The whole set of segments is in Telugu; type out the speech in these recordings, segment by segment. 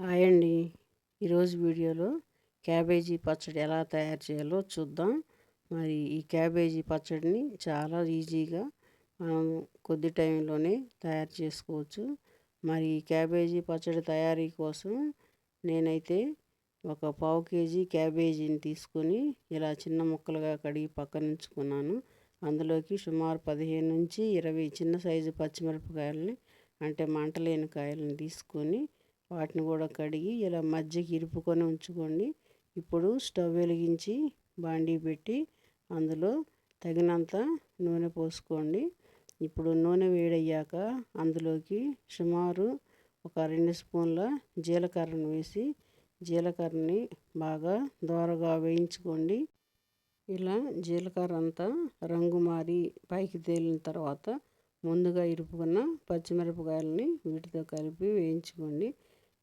హాయ్ అండి. ఈరోజు వీడియోలో క్యాబేజీ పచ్చడి ఎలా తయారు చేయాలో చూద్దాం. మరి ఈ క్యాబేజీ పచ్చడిని చాలా ఈజీగా మనం కొద్ది టైంలోనే తయారు చేసుకోవచ్చు. మరి ఈ క్యాబేజీ పచ్చడి తయారీ కోసం నేనైతే ఒక పావు కేజీ క్యాబేజీని తీసుకొని ఇలా చిన్న ముక్కలుగా కడిగి పక్కన ఉంచుకున్నాను. అందులోకి సుమారు పదిహేను నుంచి ఇరవై చిన్న సైజు పచ్చిమిరపకాయలని అంటే మంటలేని కాయలను తీసుకొని వాటిని కూడా కడిగి ఇలా మజ్జిగ ఇరుపుకొని ఉంచుకోండి. ఇప్పుడు స్టవ్ వెలిగించి బాండీ పెట్టి అందులో తగినంత నూనె పోసుకోండి. ఇప్పుడు నూనె వేడయ్యాక అందులోకి సుమారు ఒక రెండు స్పూన్ల జీలకర్రను వేసి జీలకర్రని బాగా దోరగా వేయించుకోండి. ఇలా జీలకర్ర అంతా రంగు మారి పైకి తేలిన తర్వాత ముందుగా ఇరుపుకున్న పచ్చిమిరపకాయలని వీటితో కలిపి వేయించుకోండి.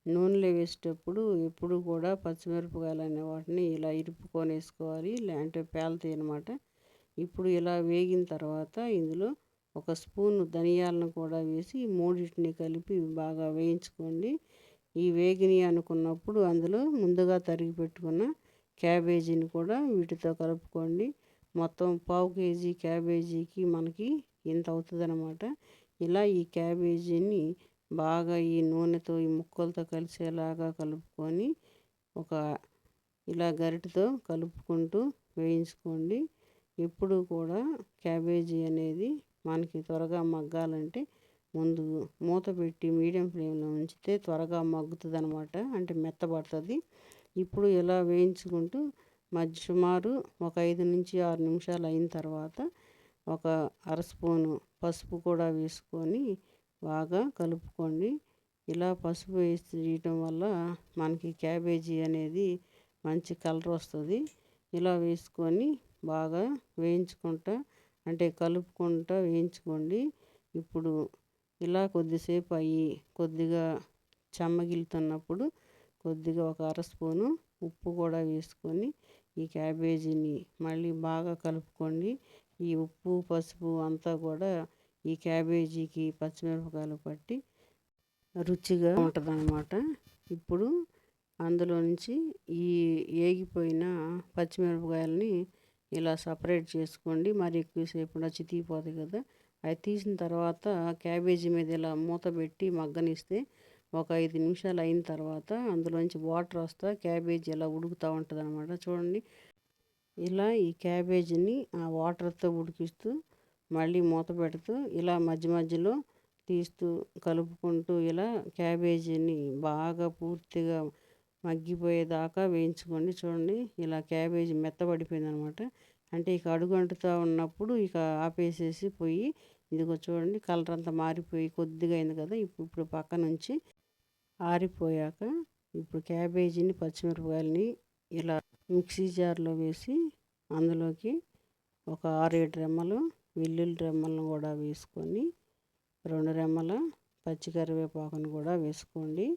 నూనెలో వేసేటప్పుడు ఎప్పుడు కూడా పచ్చిమిరపకాయలు అనే వాటిని ఇలా ఇరుపుకొని వేసుకోవాలి లేదంటే పేలుతాయి అనమాట ఇప్పుడు ఇలా వేగిన తర్వాత ఇందులో ఒక స్పూన్ ధనియాలను కూడా వేసి మూడింటిని కలిపి బాగా వేయించుకోండి. ఈ వేగిని అనుకున్నప్పుడు అందులో ముందుగా తరిగి పెట్టుకున్న క్యాబేజీని కూడా వీటితో కలుపుకోండి. మొత్తం పావు కేజీ క్యాబేజీకి మనకి ఇంత అవుతుంది అనమాట ఇలా ఈ క్యాబేజీని బాగా ఈ నూనెతో ఈ ముక్కలతో కలిసేలాగా కలుపుకొని ఒక ఇలా గరిటతో కలుపుకుంటూ వేయించుకోండి. ఎప్పుడు కూడా క్యాబేజీ అనేది మనకి త్వరగా మగ్గాలంటే ముందు మూత పెట్టి మీడియం ఫ్లేమ్లో ఉంచితే త్వరగా మగ్గుతుంది అనమాట అంటే మెత్తబడుతుంది. ఇప్పుడు ఇలా వేయించుకుంటూ మధ్య సుమారు ఒక ఐదు నుంచి ఆరు నిమిషాలు అయిన తర్వాత ఒక అర స్పూను పసుపు కూడా వేసుకొని బాగా కలుపుకోండి ఇలా పసుపు వేసి వేయటం వల్ల మనకి క్యాబేజీ అనేది మంచి కలర్ వస్తుంది. ఇలా వేసుకొని బాగా వేయించుకుంటా అంటే కలుపుకుంటా వేయించుకోండి. ఇప్పుడు ఇలా కొద్దిసేపు అయ్యి కొద్దిగా చెమ్మగిలుతున్నప్పుడు కొద్దిగా ఒక అర స్పూను ఉప్పు కూడా వేసుకొని ఈ క్యాబేజీని మళ్ళీ బాగా కలుపుకోండి. ఈ ఉప్పు పసుపు అంతా కూడా ఈ క్యాబేజీకి పచ్చిమిరపకాయలు పట్టి రుచిగా ఉంటుంది ఇప్పుడు అందులో నుంచి ఈ ఏగిపోయిన పచ్చిమిరపకాయలని ఇలా సపరేట్ చేసుకోండి. మరి ఎక్కువసేపు చితికిపోతాయి కదా. అవి తీసిన తర్వాత క్యాబేజీ మీద ఇలా మూత పెట్టి మగ్గనిస్తే ఒక ఐదు నిమిషాలు అయిన తర్వాత అందులోంచి వాటర్ వస్తా క్యాబేజీ ఇలా ఉడుకుతూ ఉంటుంది అనమాట చూడండి ఇలా ఈ క్యాబేజీని ఆ వాటర్తో ఉడికిస్తూ మళ్ళీ మూత పెడుతూ ఇలా మధ్య మధ్యలో తీస్తూ కలుపుకుంటూ ఇలా క్యాబేజీని బాగా పూర్తిగా మగ్గిపోయేదాకా వేయించుకోండి. చూడండి ఇలా క్యాబేజీ మెత్తబడిపోయింది అనమాట అంటే ఇక అడుగంటుతూ ఉన్నప్పుడు ఇక ఆపేసేసి పోయి ఇదిగో చూడండి కలర్ అంతా మారిపోయి కొద్దిగా అయింది కదా ఇప్పుడు ఇప్పుడు పక్క నుంచి ఆరిపోయాక ఇప్పుడు క్యాబేజీని పచ్చిమిరపకాయలని ఇలా మిక్సీ జార్లో వేసి అందులోకి ఒక ఆరేడు రెమ్మలు వెల్లుల్లి రెమ్మలను కూడా వేసుకొని రెండు రెమ్మల పచ్చి కరివేపాకును కూడా వేసుకోండి.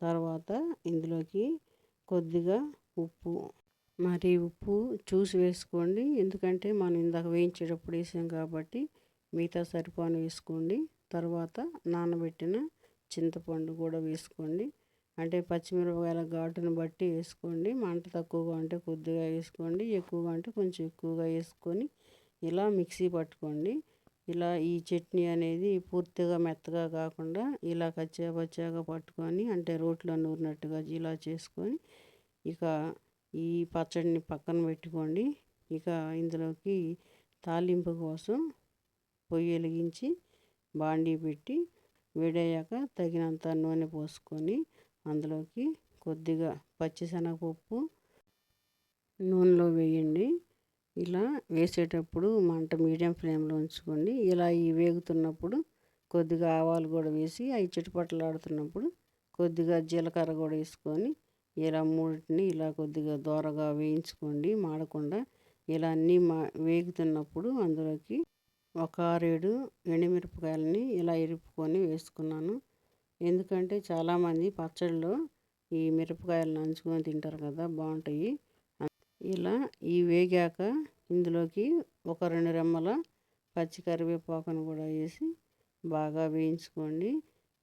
తర్వాత ఇందులోకి కొద్దిగా ఉప్పు మరి ఉప్పు చూసి వేసుకోండి. ఎందుకంటే మనం ఇందాక వేయించేటప్పుడు వేసాం కాబట్టి మిగతా సరిపోను వేసుకోండి. తర్వాత నానబెట్టిన చింతపండు కూడా వేసుకోండి. అంటే పచ్చిమిరపకాయల ఘాటును బట్టి వేసుకోండి. మంట తక్కువగా ఉంటే కొద్దిగా వేసుకోండి. ఎక్కువగా ఉంటే కొంచెం ఎక్కువగా వేసుకొని ఇలా మిక్సీ పట్టుకోండి. ఇలా ఈ చట్నీ అనేది పూర్తిగా మెత్తగా కాకుండా ఇలా కచ్చా పచ్చాగా పట్టుకొని అంటే రోట్లో నూరినట్టుగా ఇలా చేసుకొని ఇక ఈ పచ్చడిని పక్కన పెట్టుకోండి. ఇక ఇందులోకి తాలింపు కోసం పొయ్యి వెలిగించి బాండీ పెట్టి వేడయ్యాక తగినంత నూనె పోసుకొని అందులోకి కొద్దిగా పచ్చిశనగపప్పు నూనెలో వేయండి. ఇలా వేసేటప్పుడు మంట మీడియం ఫ్లేమ్లో ఉంచుకోండి. ఇలా ఈ వేగుతున్నప్పుడు కొద్దిగా ఆవాలు కూడా వేసి అవి చిటపటలాడుతున్నప్పుడు కొద్దిగా జీలకర్ర కూడా వేసుకొని ఇలా మూడింటిని ఇలా కొద్దిగా దోరగా వేయించుకోండి. మాడకుండా ఇలా అన్నీ మా వేగుతున్నప్పుడు అందులోకి ఒక ఆరేడు ఎండుమిరపకాయలని ఇలా ఇరుపుకొని వేసుకున్నాను. ఎందుకంటే చాలామంది పచ్చడిలో ఈ మిరపకాయలు నంచుకొని తింటారు కదా బాగుంటాయి. ఇలా ఈ వేగాక ఇందులోకి ఒక రెండు రెమ్మల పచ్చి కరివేపాకును కూడా వేసి బాగా వేయించుకోండి.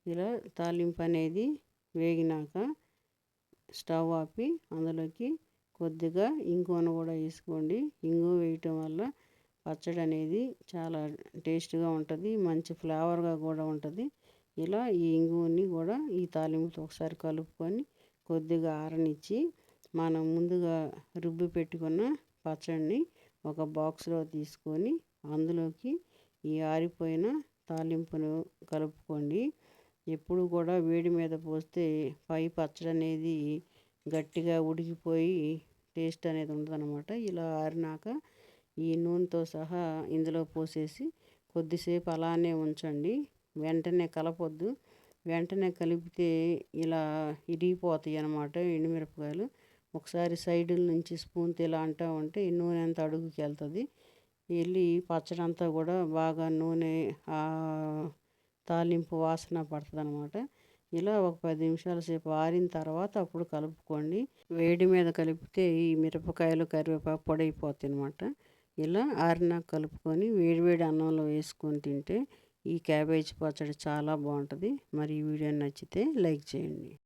ఇలా తాలింపు అనేది వేగినాక స్టవ్ ఆపి అందులోకి కొద్దిగా ఇంగువను కూడా వేసుకోండి. ఇంగువ వేయటం వల్ల పచ్చడి అనేది చాలా టేస్ట్గా ఉంటుంది మంచి ఫ్లేవర్గా కూడా ఉంటుంది. ఇలా ఈ ఇంగువని కూడా ఈ తాలింపుతో ఒకసారి కలుపుకొని కొద్దిగా ఆరనిచ్చి మనం ముందుగా రుబ్బి పెట్టుకున్న పచ్చడిని ఒక బాక్స్లో తీసుకొని అందులోకి ఈ ఆరిపోయిన తాలింపును కలుపుకోండి. ఎప్పుడు కూడా వేడి మీద పోస్తే పై పచ్చడి అనేది గట్టిగా ఉడికిపోయి టేస్ట్ అనేది ఉండదన్నమాట. ఇలా ఆరినాక ఈ నూనెతో సహా ఇందులో పోసేసి కొద్దిసేపు అలానే ఉంచండి. వెంటనే కలపొద్దు. వెంటనే కలిపితే ఇలా ఇరిగిపోతాయి అన్నమాట ఎండుమిరపకాయలు. ఒకసారి సైడుల నుంచి స్పూన్తో ఇలా అంటూ ఉంటే ఈ నూనె అంతా అడుగుకి వెళ్తుంది. వెళ్ళి పచ్చడి అంతా కూడా బాగా నూనె తాలింపు వాసన పడుతుంది అనమాట ఇలా ఒక పది నిమిషాల సేపు ఆరిన తర్వాత అప్పుడు కలుపుకోండి. వేడి మీద కలిపితే ఈ మిరపకాయలు కరివేపాకు పొడైపోతాయి అనమాట ఇలా ఆరినాక కలుపుకొని వేడివేడి అన్నంలో వేసుకొని తింటే ఈ క్యాబేజ్ పచ్చడి చాలా బాగుంటుంది. మరి ఈ వీడియో నచ్చితే లైక్ చేయండి.